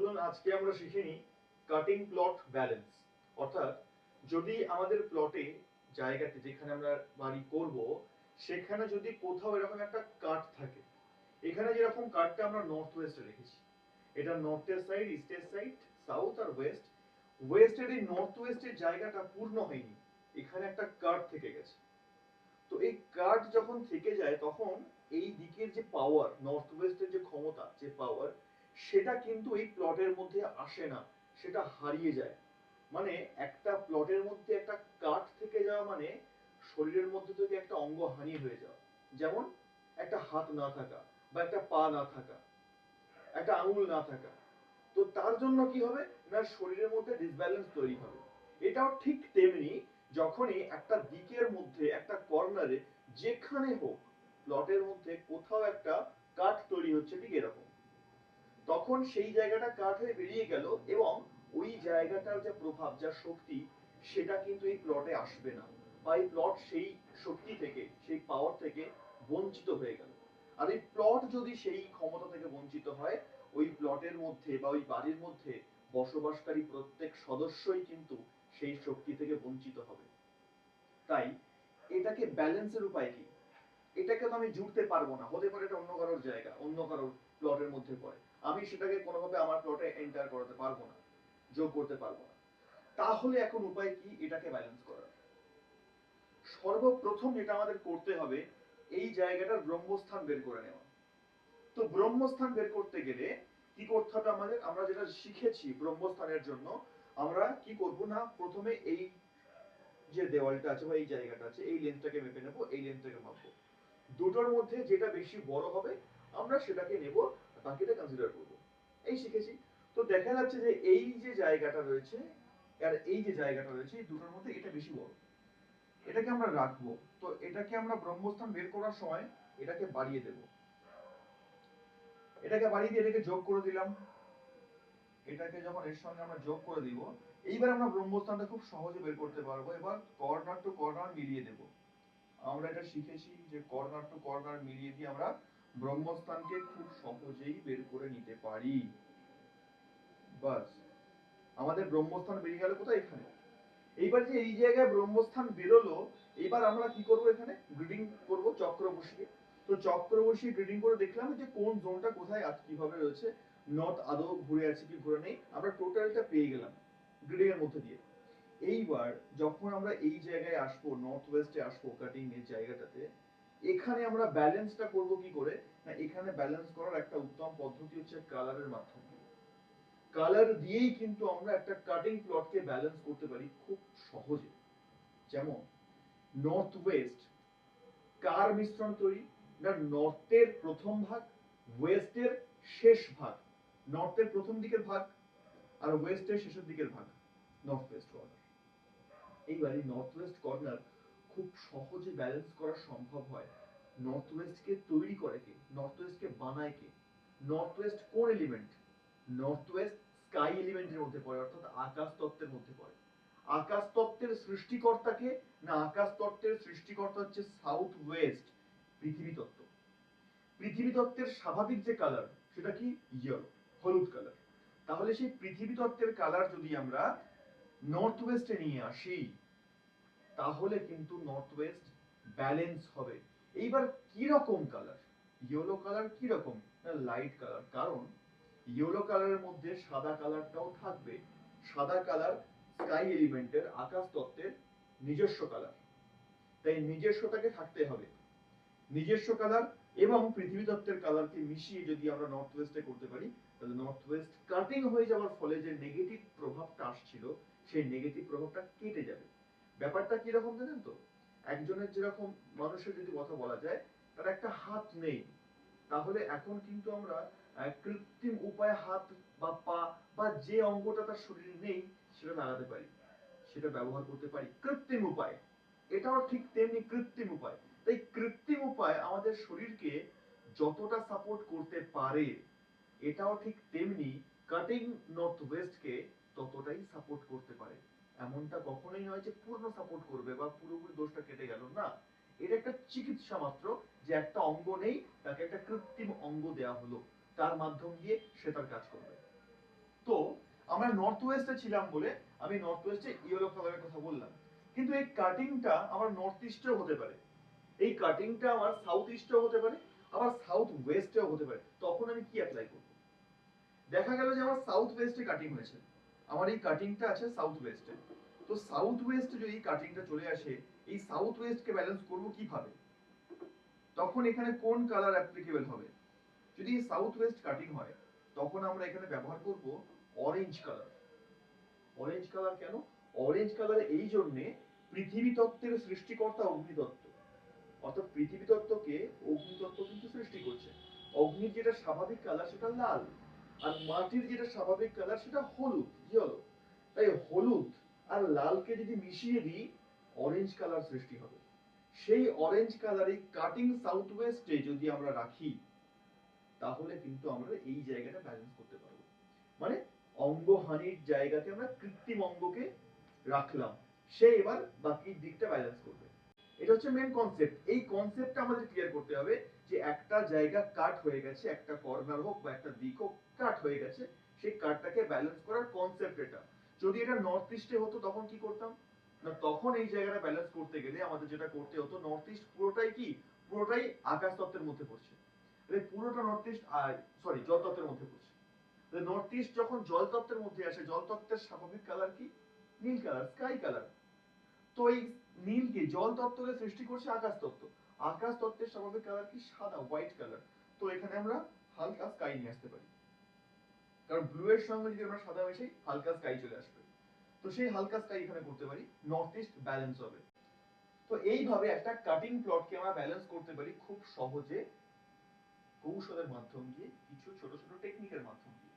চলুন আজকে আমরা শিখে নিই কাটিং প্লট ব্যালেন্স অর্থাৎ যদি আমাদের প্লটে জায়গাতে যেখানে আমরা বাড়ি করব, সেখানে যদি কোথাও এরকম একটা কাট থাকে, এখানে যেরকম কাটটা আমরা নর্থ ওয়েস্টে রেখেছি, এটা নর্থের সাইড ইস্টের সাইড সাউথ আর ওয়েস্ট ওয়েস্টের এই নর্থ ওয়েস্টের জায়গাটা পূর্ণ হয়নি, এখানে একটা কাট থেকে গেছে। তো এই কাট যখন থেকে যায়, তখন এই দিকের যে পাওয়ার নর্থ ওয়েস্টের যে ক্ষমতা, যে পাওয়ার সেটা কিন্তু এই প্লটের মধ্যে আসে না, সেটা হারিয়ে যায়। মানে একটা প্লটের মধ্যে একটা কাঠ থেকে যাওয়া মানে শরীরের মধ্যে থেকে একটা অঙ্গ হানি হয়ে যাওয়া। যেমন একটা হাত না থাকা বা একটা পা না থাকা, একটা আঙুল না থাকা। তো তার জন্য কি হবে? না, শরীরের মধ্যে ডিসব্যালেন্স তৈরি হবে। এটাও ঠিক তেমনি যখনই একটা দিকের মধ্যে, একটা কর্নারে যেখানে হোক প্লটের মধ্যে কোথাও একটা কাঠ তৈরি হচ্ছে ঠিক এরকম। তখন সেই জায়গাটা কাঠ হয়ে বেরিয়ে গেল এবং ওই জায়গাটার যে প্রভাব, যা শক্তি, সেটা কিন্তু এই প্লটে আসবে না বা এই প্লট সেই শক্তি থেকে, সেই পাওয়ার থেকে বঞ্চিত হয়ে গেল। আর এই প্লট যদি সেই ক্ষমতা থেকে বঞ্চিত হয়, ওই প্লটের মধ্যে বা ওই বাড়ির মধ্যে বসবাসকারী প্রত্যেক সদস্যই কিন্তু সেই শক্তি থেকে বঞ্চিত হবে। তাই এটাকে ব্যালেন্সের উপায় কি? এটাকে তো আমি জুড়তে পারব না, হতে পারে এটা অন্য কারোর জায়গা, অন্য কারোর প্লটের মধ্যে পড়ে। আমি সেটাকে কোনোভাবে আমার প্লটে এন্টার করাতে পারব না, যোগ করতে পারব না। তাহলে এখন উপায় কি? এটাকে ব্যালেন্স করার। সর্বপ্রথম যেটা আমাদের করতে হবে, এই জায়গাটার ব্রহ্মস্থান বের করে নেওয়া। তো ব্রহ্মস্থান বের করতে গেলে কি করতে হবে আমাদের? আমরা যেটা শিখেছি ব্রহ্মস্থানের জন্য, আমরা কি করব না? প্রথমে এই যে দেওয়ালটা আছে বা এই জায়গাটা আছে, এই লেন্থটাকে মেপে নেব, এই লেন্থটাকে মাপবো। দুটোর মধ্যে যেটা বেশি বড় হবে, আমরা সেটাকে নেব বাকিটা কনসিডার করব। এই শিখেছি। তো দেখা যাচ্ছে যে এই যে জায়গাটা রয়েছে, আর এই যে জায়গাটা রয়েছে, এই দুটোর মধ্যে এটা বেশি বড়। এটাকে আমরা রাখব। তো এটাকে আমরা ব্রহ্মস্থান বের করার সময় এটাকে বাড়িয়ে দেব। এটাকে বাড়িয়ে দিয়ে এটাকে যোগ করে দিলাম। এটাকে যখন এর সঙ্গে আমরা যোগ করে দিব, এইবার আমরা ব্রহ্মস্থানটা খুব সহজে বের করতে পারব। এবার কর্নার টু কর্নার মিলিয়ে দেব। আমরা এটা শিখেছি যে কর্নার টু কর্নার মিলিয়ে দিয়ে আমরা ব্রহ্মস্থানকে খুব সহজেই বের করে নিতে পারি। বাস, আমাদের ব্রহ্মস্থান বেরিয়ে গেল কোথায়? এখানে। এইবার যে এই জায়গায় ব্রহ্মস্থান বেরোলো এবার আমরা কি করব এখানে? গ্রিডিং করব চক্র বসিয়ে তো চক্র বসিয়ে গ্রিডিং করে দেখলাম যে কোন জোনটা কোথায় আছে কীভাবে রয়েছে। নর্থ আদৌ ঘুরে আছে কি ঘুরে নেই। আমরা টোটালটা পেয়ে গেলাম গ্রিডিং এর মধ্যে দিয়ে। এইবার যখন আমরা এই জায়গায় আসব, নর্থ ওয়েস্টে আসব কাটিং এর জায়গাটাতে এখানে আমরা ব্যালেন্সটা করব কি করে? না, এখানে ব্যালেন্স করার একটা উত্তম পদ্ধতি হচ্ছে কালারের মাধ্যমে। কালার দিয়েই কিন্তু আমরা একটা কাটিং প্লটকে ব্যালেন্স করতে পারি খুব সহজে। যেমন নর্থ ওয়েস্ট কার মিশ্রণ তৈরি? না নর্থের প্রথম ভাগ ওয়েস্টের শেষ ভাগ। নর্থের প্রথম দিকের ভাগ আর ওয়েস্টের শেষের দিকের ভাগ নর্থ ওয়েস্ট কর্নার এইবার এই নর্থ ওয়েস্ট কর্নার খুব সহজে ব্যালেন্স করা সম্ভব হয়। নর্থ ওয়েস্টকে তৈরি করে কে? নর্থ ওয়েস্টকে বানায় কে? নর্থ ওয়েস্ট কোন এলিমেন্ট নর্থ ওয়েস্ট স্কাই এলিমেন্টের মধ্যে পড়ে, অর্থাৎ আকাশ তত্ত্বের মধ্যে পড়ে। আকাশ তত্ত্বের সৃষ্টিকর্তাকে না, আকাশ তত্ত্বের সৃষ্টিকর্তা হচ্ছে সাউথ ওয়েস্ট পৃথিবী তত্ত্ব। পৃথিবী তত্ত্বের স্বাভাবিক যে কালার সেটা কি? ইয়েলো হলুদ কালার তাহলে সেই পৃথিবী তত্ত্বের কালার যদি আমরা নর্থ ওয়েস্টে নিয়ে আসি তাহলে কিন্তু নর্থ ওয়েস্ট ব্যালেন্স হবে। এইবার কি রকম কালার ইয়েলো কালার কি রকম না লাইট কালার কারণ ইয়েলো কালারের মধ্যে সাদা কালারটাও থাকবে। সাদা কালার স্কাই এলিমেন্টের আকাশ তত্ত্বের নিজস্ব কালার তাই নিজস্বটাকে থাকতে হবে। নিজস্ব কালার এবং পৃথিবী তত্ত্বের কালারকে মিশিয়ে যদি আমরা নর্থ ওয়েস্টে করতে পারি, তাহলে নর্থ ওয়েস্ট কাটিং হয়ে যাওয়ার ফলে যে নেগেটিভ প্রভাবটা আসছিল, সেই নেগেটিভ প্রভাবটা কেটে যাবে। ব্যাপারটা কীরকম জানেন তো? একজনের যেরকম মানুষের যদি কথা বলা যায়, তার একটা হাত নেই। তাহলে এখন কিন্তু আমরা কৃত্রিম উপায়ে হাত বা পা বা যে অঙ্গটা তার শরীরে নেই, সেটা লাগাতে পারি। সেটা ব্যবহার করতে পারি। কৃত্রিম উপায়। এটাও ঠিক তেমনি কৃত্রিম উপায়। তাই কৃত্রিম উপায় আমাদের শরীরকে যতটা সাপোর্ট করতে পারে, এটাও ঠিক তেমনি কাটিং নর্থ ওয়েস্টকে ততটাই সাপোর্ট করতে পারে। এমনটা কখনোই নয় যে পূর্ণ সাপোর্ট করবে বা পুরোপুরি দোষটা কেটে গেল, না। এটা একটা চিকিৎসা মাত্র যে একটা অঙ্গ নেই, তাকে একটা কৃত্রিম অঙ্গ দেয়া হলো। তার মাধ্যম দিয়ে সে তার কাজ করবে। তো, আমরা নর্থ ওয়েস্টে ছিলাম বলে আমি নর্থ ওয়েস্টে ইয়েলো কালারের কথা বললাম। কিন্তু এই কাটিংটা আমার নর্থ ইস্টেও হতে পারে। এই কাটিংটা আমার সাউথ ইস্টেও হতে পারে, আবার সাউথ ওয়েস্টেও হতে পারে। তখন আমি কি অ্যাপ্লাই করব? দেখা গেল যে আমার সাউথ ওয়েস্টে কাটিং হয়েছে। আমার এই কাটিংটা আছে সাউথ ওয়েস্টে তো সাউথ ওয়েস্টে যদি কাটিংটা চলে আসে, এই সাউথ ওয়েস্টকে ব্যালেন্স করব কীভাবে? তখন এখানে কোন কালার অ্যাপ্লিকেবল হবে? যদি সাউথ ওয়েস্ট কাটিং হয়, তখন আমরা এখানে ব্যবহার করব অরেঞ্জ কালার অরেঞ্জ কালার কেন? অরেঞ্জ কালার এই জন্যে পৃথিবী তত্ত্বের সৃষ্টিকর্তা অগ্নিতত্ত্ব। অর্থাৎ পৃথিবী তত্ত্বকে অগ্নিতত্ত্ব কিন্তু সৃষ্টি করছে। অগ্নির যেটা স্বাভাবিক কালার সেটা লাল। আর মাটির যেটা স্বাভাবিক কালার সেটা হলুদ ইয়েলো তাই হলুদ আর লালকে যদি মিশিয়ে দিই অরেঞ্জ কালার সৃষ্টি হবে। সেই অরেঞ্জ কালারে কাটিং সাউথ ওয়েস্টে যদি আমরা রাখি, তাহলে কিন্তু আমরা এই জায়গাটা ব্যালেন্স করতে পারব। মানে অঙ্গহানির জায়গাতে আমরা কৃত্রিম অঙ্গকে রাখলাম। সে এবার বাকি দিকটা ব্যালেন্স করবে। এটা হচ্ছে মেন কনসেপ্ট এই কনসেপ্টটা আমাদের ক্লিয়ার করতে হবে যে একটা জায়গা কাট হয়ে গেছে, একটা কর্নার হোক বা একটা দিক হোক কাট হয়ে গেছে, সেই কাটটাকে ব্যালেন্স করার কনসেপ্ট এটা। যদি এটা নর্থ ইস্টে হতো তখন কি করতাম? না, তখন এই জায়গাটা ব্যালেন্স করতে গেলে আমাদের যেটা করতে হতো নর্থ ইস্ট পুরোটাই কি? পুরোটাই আকাশ তত্ত্বের মধ্যে পড়ছে। তাহলে পুরোটা নর্থ ইস্ট সরি জল তত্ত্বের মধ্যে পড়ছে। নর্থ ইস্ট যখন জল তত্ত্বের মধ্যে আসে, জল তত্ত্বের স্বাভাবিক কালার কি? নীল কালার স্কাই কালার তো এই নীলকে জল তত্ত্বকে সৃষ্টি করছে আকাশ তত্ত্ব। আকাশ তত্ত্বের স্বাভাবিক কালার কি? সাদা হোয়াইট কালার তো এখানে আমরা হালকা স্কাই নিয়ে আসতে পারি। কারণ ব্লু এর সঙ্গে যদি আমরা সাদা মেশাই, হালকা স্কাই চলে আসবে। তো সেই হালকা স্কাই এখানে করতে পারি নর্থ ইস্ট ব্যালেন্স হবে। তো এইভাবে একটা কাটিং প্লটকে আমরা ব্যালেন্স করতে পারি খুব সহজে কৌশলের মাধ্যম দিয়ে, কিছু ছোট ছোট টেকনিকের মাধ্যম দিয়ে।